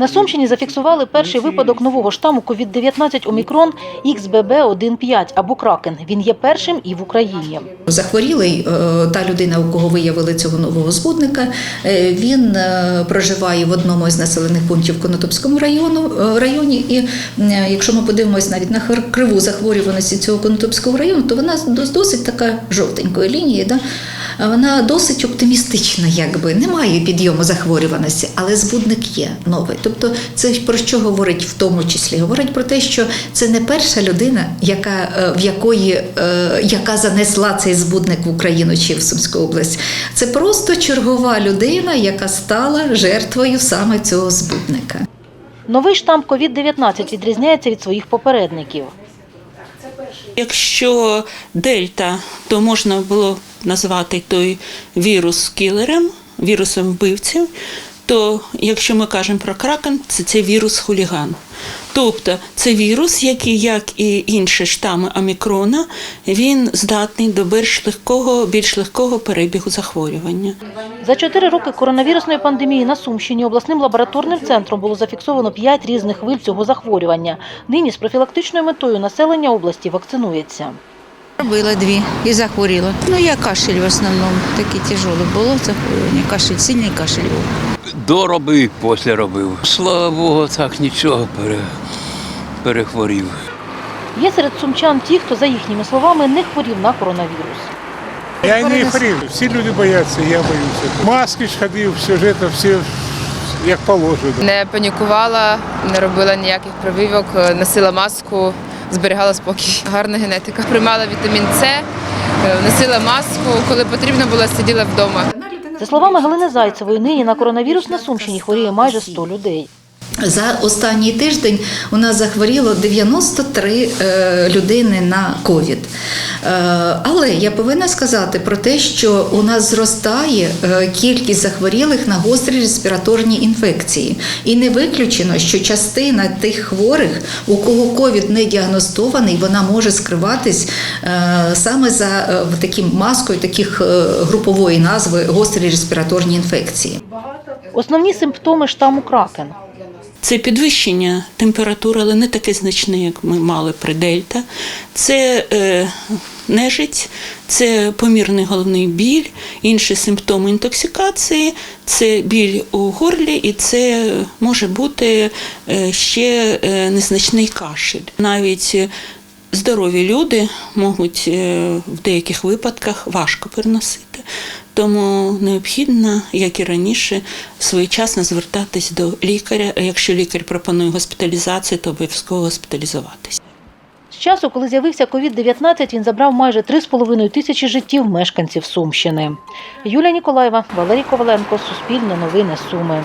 На Сумщині зафіксували перший випадок нового штаму COVID-19 Омікрон XBB1.5 або Кракен. Він є першим і в Україні. Захворілий е, та людина, у кого виявили цього нового збудника, е, він е, проживає в одному із населених пунктів Конотопському району районі. І якщо ми подивимось навіть на криву захворюваності цього Конотопського району, то вона дос- досить така жовтенької лінії. Да? Вона досить оптимістична, якби немає підйому захворюваності, але збудник є новий. Тобто, це про що говорить в тому числі? Говорить про те, що це не перша людина, яка е, в якої е, яка занесла цей збудник в Україну чи в Сумську область. Це просто чергова людина, яка стала жертвою саме цього збудника. Новий штам COVID-19 відрізняється від своїх попередників. Якщо дельта, то можна було назвати той вірус кілером, вірусом вбивців. То якщо ми кажемо про кракен, це, це вірус хуліган. Тобто це вірус, який, як і інші штами омікрона, він здатний до більш легкого, більш легкого перебігу захворювання. За чотири роки коронавірусної пандемії на Сумщині обласним лабораторним центром було зафіксовано п'ять різних хвиль цього захворювання. Нині з профілактичною метою населення області вакцинується. Робила дві і захворіла. Ну, я кашель в основному, таке тяжеле було захворювання. Кашель, сильний кашель був. Доробив, і після робив. Слава Богу, так нічого пере, перехворів. Є серед сумчан ті, хто, за їхніми словами, не хворів на коронавірус. Я й не хворів. Всі люди бояться, я боюся. Маски ж ходив, все ж це, все як положено. Не панікувала, не робила ніяких прививок, носила маску, зберігала спокій. Гарна генетика. Приймала вітамін С, е, носила маску. Коли потрібно було, сиділа вдома. За словами Галини Зайцевої, нині на коронавірус на Сумщині хворіє майже 100 людей. За останній тиждень у нас захворіло 93 е, людини на ковід. Е, але я повинна сказати про те, що у нас зростає е, кількість захворілих на гострі респіраторні інфекції. І не виключено, що частина тих хворих, у кого ковід не діагностований, вона може скриватись саме за таким маскою таких групової назви гострі респіраторні інфекції. Основні симптоми штаму Кракен. Це підвищення температури, але не таке значне, як ми мали при дельта. Це е, нежить, це помірний головний біль, інші симптоми інтоксикації, це біль у горлі, і це може бути е, ще е, незначний кашель. Навіть здорові люди можуть е, в деяких випадках важко переносити. Тому необхідно, як і раніше, своєчасно звертатись до лікаря. Якщо лікар пропонує госпіталізацію, то обов'язково госпіталізуватись. З часу, коли з'явився COVID-19, він забрав майже 3,5 тисячі життів мешканців Сумщини. Юлія Ніколаєва, Валерій Коваленко, Суспільне новини Суми.